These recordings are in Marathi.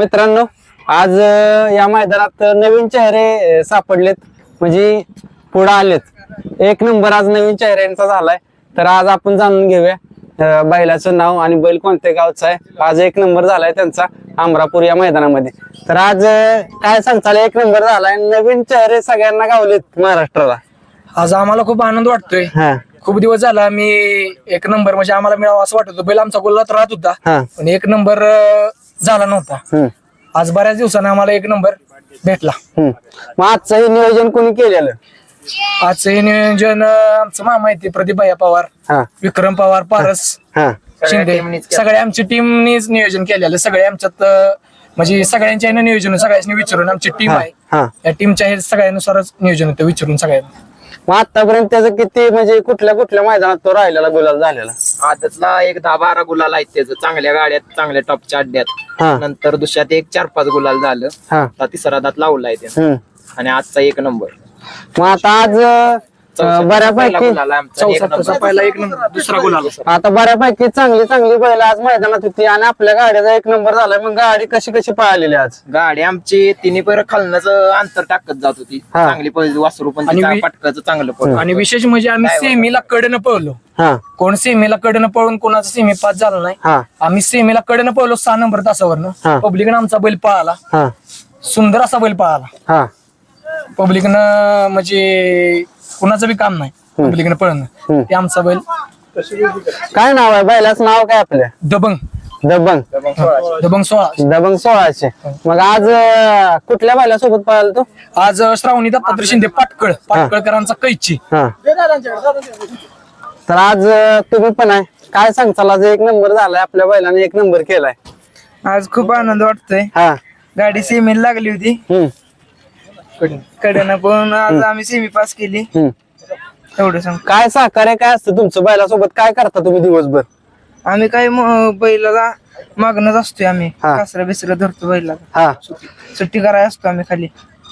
मित्रांनो आज या मैदानात नवीन चेहरे सापडलेत. म्हणजे पुढे आलेत. एक नंबर आज नवीन चेहऱ्यांचा झालाय. तर आज आपण जाणून घेऊया बैलाचं नाव आणि बैल कोणत्या गावचा आहे. आज एक नंबर झालाय त्यांचा अमरापूर या मैदानामध्ये. तर आज काय सांगताल? एक नंबर झालाय नवीन चेहरे सगळ्यांना गावलेत महाराष्ट्राला. आज आम्हाला खूप आनंद वाटतोय. हा. खूप दिवस झाला मी एक नंबर म्हणजे आम्हाला मिळावा असं वाटत होतं. बैल आमचा गोल्लात राहत होता. पण एक नंबर झाला नव्हता. हम्म. आज बऱ्याच दिवसाने आम्हाला एक नंबर भेटला. हम्म. मग आजचं हे नियोजन कोणी केलेलं? आजचं हे नियोजन अं, आमचं मामा आहे ते प्रदीप भैया पवार हा. विक्रम पवार पारस हा. शिंदे. सगळे आमची टीमनीच नियोजन केलेलं. सगळे आमच्यात अं, म्हणजे सगळ्यांच्या ह्यानं नियोजन सगळ्यांनी विचारून आमची टीम आहे. हा. या टीमच्या हे सगळ्यानुसारच नियोजन होतं विचारून सगळ्यांना. मग आतापर्यंत त्याचं किती म्हणजे कुठल्या कुठल्या मैदानात तो राहिलेला गुलाल झालेला? आदतला एक दहा बारा गुलाल आहेत त्याचं. चांगल्या गाड्यात चांगल्या टॉपच्या अड्ड्यात. नंतर दुसऱ्यात एक चार पाच गुलाल झालं. हा. आता तिसरा दात लावलाय त्यानं. हम्म. आणि आजचा एक नंबर. मग आता आज अं, बऱ्यापैकी. पहिला एक नंबर. दुसरा गोल आला आता बऱ्यापैकी चांगली चांगली बैल आज मैदानात होती आणि आपल्या गाड्याचा एक नंबर झालाय मग गाडी कशी कशी पळालेली आज? गाडी आमची तिन्ही पर खालनच अंतर टाकत जात होती. हा. चांगली पहिली वासरू पण आणि तिचा वि- पटकाचं चांगलं पडलं आणि विशेष म्हणजे आम्ही सेमीला कडनं पळलो. हा. कोण सेमीला कडनं पळून कोणाचा सेमी पास झाला नाही. हा. आम्ही सेमीला कडनं पळलो सहा नंबर हा. तासावरनं पब्लिकनं आमचा बैल पळाला. हा. सुंदर असा बैल पळाला. हा. पब्लिकनं म्हणजे कुणाचं बी काम नाही. हम्म. पळणं ते आमचा बैल काय नाव आहे बैलाचं नाव काय आपल्या दबंग. दबंग. दबंग सोळा दबंग सोळाचे मग आज अं, कुठल्या बैलासोबत पळाल तो? आज श्रावणी दत्तात्रय शिंदे पाटकळ. पाटकळकरांचा कैची. हा. तर आज अं, तुम्ही पण आहे. काय सांगताल? आज एक नंबर झालाय आपल्या बैलाने एक नंबर केलाय. आज खूप आनंद वाटतोय. हा. गाडी सेमीला लागली होती. हम्म. कड्यानं पण आज आम्ही सेमी पास केली. हम्म. एवढं सांग. काय सहकार्य काय असतं तुमचं बैलासोबत? काय करता तुम्ही दिवसभर? आम्ही काय म- बैलाला मागणच असतोय आम्ही. हा. कासरा बिसरा धरतो बैलाला. हा. सुट्टी करायला असतो आम्ही खाली.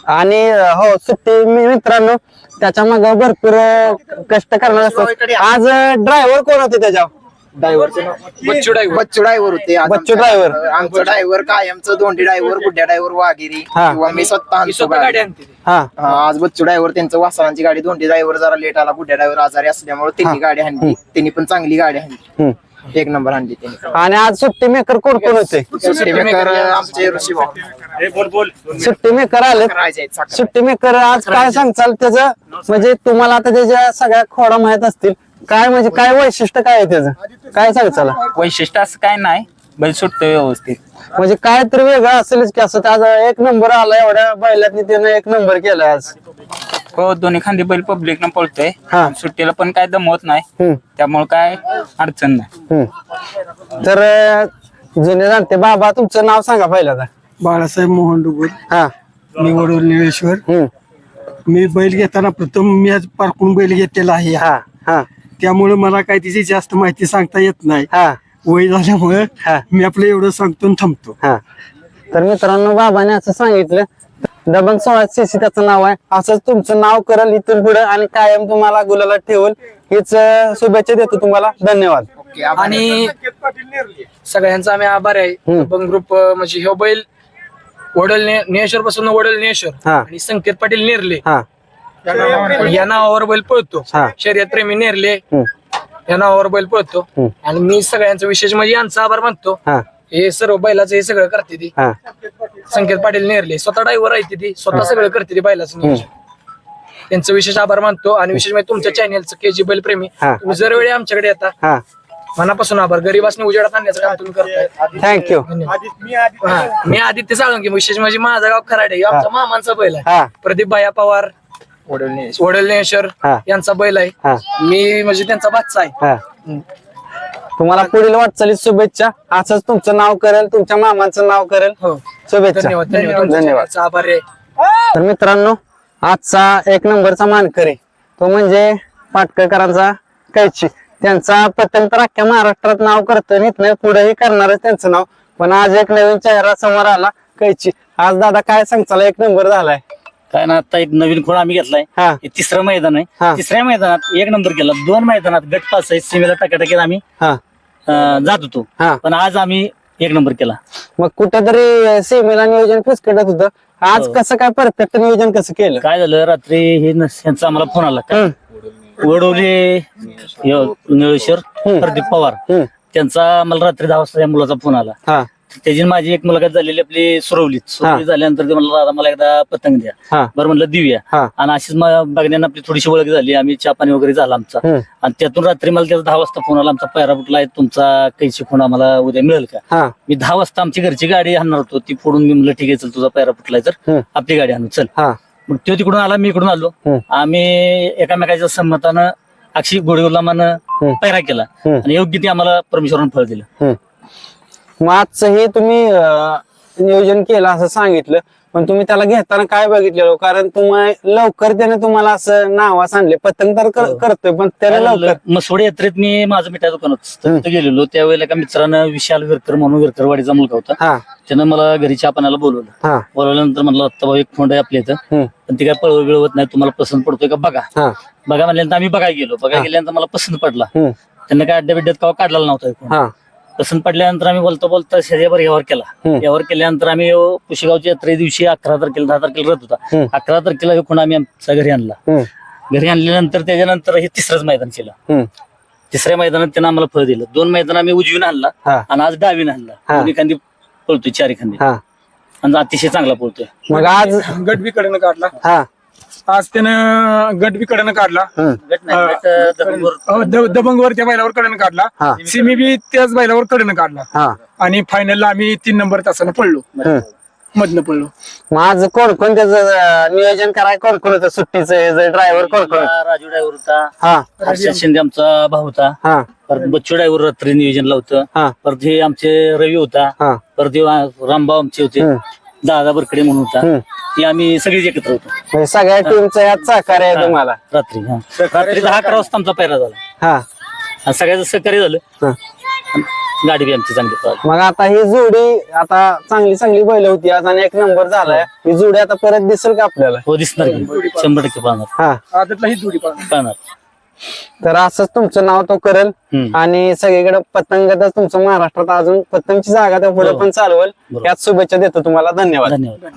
आणि अं, हो सुट्टी मी मित्रांनो त्याच्या मग भरपूर अं, कष्ट करणार असतात. आज ड्रायव्हर कोण होते त्याच्यावर? Bachchu driver Bachchu driver. होते. आज बच्चू आमच्या- driver. आमचं ड्रायव्हर कायमचं दोंडी ड्रायव्हर गुड्ड्या ड्रायव्हर वागिरी हा. किंवा मी स्वतः आणतो गाडी. हा. हा, आज बच्चू ड्रायव्हर त्यांचं वासरांची गाडी दोंडी ड्रायव्हर जरा लेट आला गुड्ड्या ड्रायव्हर आजारी असल्यामुळे त्यांनी गाडी आणली. त्यांनी पण चांगली गाडी आणली. हम्म. एक नंबर आणली त्यांनी. आणि आज सुट्टी मेकर कोण कोण होते? सुट्टी मेकर आमचे ऋषी भाऊ. सुट्टी मेकर आले राजा आहेत साखर. सुट्टी मेकर आज काय सांगचाल त्याचं? म्हणजे तुम्हाला आता त्याच्या सगळ्या खोडा माहीत असतील काय म्हणजे काय वैशिष्ट्य काय आहे त्याचं? काय सांगचाल वैशिष्ट्य असं काय नाही बैल सुटतो व्यवस्थित. म्हणजे काय तरी वेगळं असेलच की असं आज एक नंबर आला एवढ्या बैलातनी त्यानं एक नंबर केला आज. हो दोन्ही खांदी बैल पब्लिक न पळतोय. हा. सुट्टीला पण काय दमवत नाही. हम्म, त्यामुळे काय अडचण नाही. हम्म. तर अं, जुने जाणते बाबा तुमचं नाव सांगा पहिल्यांदा बाळासाहेब मोहन डुबुल हा. मी वडोल निळेश्वर. हम्म, मी बैल घेताना प्रथम मी आज पारखून बैल घेतलेला आहे. हा हा. त्यामुळे मला काय तिची जास्त माहिती सांगता येत नाही. हा. वय झाल्यामुळे हा. मी आपलं एवढं सांगतो आणि थांबतो. हा. तर मित्रांनो बाबाने असं सांगितलं. दबंग सोळा सीसी त्याचं नाव आहे. असंच तुमचं नाव करल इथून पुढे आणि कायम तुम्हाला गुलाला ठेवल हीच अं, शुभेच्छा देतो तुम्हाला. धन्यवाद. आणि सगळ्यांचा आम्ही आभार आहे. हम्म. दबंग ग्रुप म्हणजे ह्यो बैल वडल नेश्वर पासून वडल नेश्वर हा. आणि संकेत पाटील नेरले. हा. या नावावर बैल पळतो. हा. शर्यत प्रेमी नेरले. हम्म, या नावावर बैल पळतो. हम्म. आणि मी सगळ्यांचं विशेष म्हणजे यांचा आभार मानतो. हा. हे सर्व बैलाचं हे सगळं करते ती. हा. संकेत पाटील नेरले. स्वतः ड्रायव्हर आहे ती स्वतः सगळं करते ती बैलाचं नियोजन. त्यांचं विशेष आभार मानतो. आणि विशेष म्हणजे तुमच्या चॅनेलचं के जी बैल प्रेमी. हा. तुम्ही दरवेळी आमच्याकडे येता हा. मनापासून आभार. गरीबासने उजेडात आणण्याचं काम तुम्ही करताय. थँक्यू हा. मी आदित्य साळुंकी. विशेष म्हणजे माझा गाव खराडे आमचा मामांचा बैल आहे. हा. प्रदीप भाया पवार. वडील वडलनेश्वर हा. यांचा बैल आहे. मी म्हणजे त्यांचा बादशा आहे. हा. तुम्हाला पुढील वाटचालीत शुभेच्छा. असंच तुमचं नाव करेल तुमच्या मामांचं नाव करेल. हो. शुभेच्छा. धन्यवाद आभार आहे. तर मित्रांनो आजचा एक नंबरचा मानकरी तो म्हणजे पाटकरकरांचा कैची. त्यांचा प्रथम तर अख्ख्या महाराष्ट्रात नाव करतं नाही पुढेही करणारच त्यांचं नाव. पण आज एक नवीन चेहरा समोर आला कैची. आज दादा काय सांगचाल एक नंबर झालाय. काय ना आता एक नवीन खोड आम्ही घेतलाय. हा. हे तिसरं मैदान हा. आहे तिसऱ्या मैदानात एक नंबर केला. दोन मैदानात गट पास आहे. सीमेला टाक्याटाक्यात आम्ही हा. अं, जात होतो. हा. पण आज आम्ही एक नंबर केला. मग कुठेतरी सेमीला नियोजन फिसकटत होतं. आज हो. कसं काय परफेक्ट नियोजन कसं केलं? काय झालं? रात्री हे यांचा आम्हाला फोन आला काय हम्म, वडवले निळेश्वर हम्म. प्रदीप पवार. हम्म, त्यांचा मला रात्री दहा वाजता या मुलाचा फोन आला. हा. त्याची आणि माझी एक मुलाखत झालेली आपली सुरवलीत. सुरवली झाल्यानंतर ते म्हणलं दादा मला एकदा पतंग द्या. बरं म्हणलं देऊया. हा. आणि अशीच बघण्यानं आपली थोडीशी ओळख झाली. आम्ही चहा पाणी वगैरे झाला आमचा. हम्म, आणि त्यातून रात्री मला त्याचा दहा वाजता फोन आला. आमचा पायरा फुटला आहे तुमचा कैची फोन आम्हाला उद्या मिळेल का? हा. मी दहा वाजता आमची घरची गाडी आणणार होतो. ती फोडून मी म्हणलं ठीक आहे चल तुझा पायरा फुटलाय तर. आपली गाडी आणू. चल. हा. मग तो तिकडून आला मी इकडून आलो. हम्म. आम्ही एकामेकाच्या संमतानं अक्षी गोडगुलामानं हम्म. पायरा केला. हम्म. आणि योग्य ते आम्हाला परमेश्वरानं फळ दिलं. मग आजचं हे तुम्ही नियोजन केलं असं सांगितलं पण तुम्ही त्याला घेताना काय बघितलेलं? कारण तुम्ही लवकर त्याने तुम्हाला असं नावास आणले. पतंग तर कर- करतोय पण काय लवकर. मसोडी यात्रेत मी माझं मिठाई दुकान होतं तिथं गेलेलो. त्यावेळेला एका मित्रानं विशाल विरकर म्हणून विरकरवाडीचा मुलगा होता. हा. त्यानं मला घरी चहा पाण्याला बोलवलं. हा. बोलवल्यानंतर म्हणलं आता भाऊ एक फोन आहे आपल्या इथं. पण ती काय पळव बिळवत नाही. तुम्हाला पसंत पडतोय का बघा. हा. बघा म्हणल्यानंतर आम्ही बघायला गेलो. बघायला गेल्यानंतर मला पसंत पडला. त्यांना काय अड्ड्या बिड्ड्यात कवा काढलेला नव्हता पसंत पडल्यानंतर आम्ही बोलतो बोलता शर्यावर यावर केला. यावर केल्यानंतर आम्ही अं, पुशेगावच्या यात्रे दिवशी अकरा तारखेला दहा तारखेला रथ होता. अकरा तारखेला एकूण आम्ही आमच्या घरी आणला. घरी आणल्यानंतर त्याच्यानंतर हे तिसरंच मैदान केलं. तिसऱ्या मैदानात त्यानं आम्हाला फळ दिलं. दोन मैदान आम्ही उजवीन आणला हा. आणि आज डावीन आणला. हा. दोन्ही खांदी पळतोय चारी खांदी. हा. आणि अतिशय चांगला पळतोय. मग आज गट बी कडनं काढला. हा. आज त्यानं गट बी कडनं काढला. दबंग वर त्या बैलावर कडनं काढला. सिमी बी त्याच बैलावर कडनं काढला. हा. आणि फायनलला आम्ही तीन नंबर तासानं पडलो. मधनं पडलो आज कोण कोण त्याचं नियोजन कराय कोण कोण होतं सुट्टीचं ड्रायव्हर कोण कोण होतं? राजू ड्रायव्हर होता. हा. हर्षद शिंदे आमचा भाऊ होता. हा. परत बच्चू ड्रायव्हर रात्री नियोजनला होतं. हा. परत हे आमचे रवी होता. हा. परत रामभाऊ आमचे होते. दादा बरकडे म्हणून होता. हम्म. हे आम्ही सगळीच एकत्र होतो. म्हणजे सगळ्या टीमचं यात सहकार्य आहे तुम्हाला. रात्री हा. रात्री दहा अकरा वाजता आमचा पैरा झाला. हा. आणि सगळ्याचं सहकार्य झालं. हा. गाडी बी आमची चांगली पळाली. मग आता ही जोडी आता चांगली चांगली बैल होती. आज आणि एक नंबर झालाय. ही जोडी आता परत दिसेल का आपल्याला? हो दिसणार की. शंभर टक्के पाहणार. हा. आदतला ही जोडी पाहणार. पाहणार. तर असंच तुमचं नाव तो करेल. आणि सगळीकडे पतंगतच तुमचं महाराष्ट्रात अजून पतंगची जागा त्या पुढे हो. पण चालवल. यात शुभेच्छा देतो तुम्हाला धन्यवाद धन्यवाद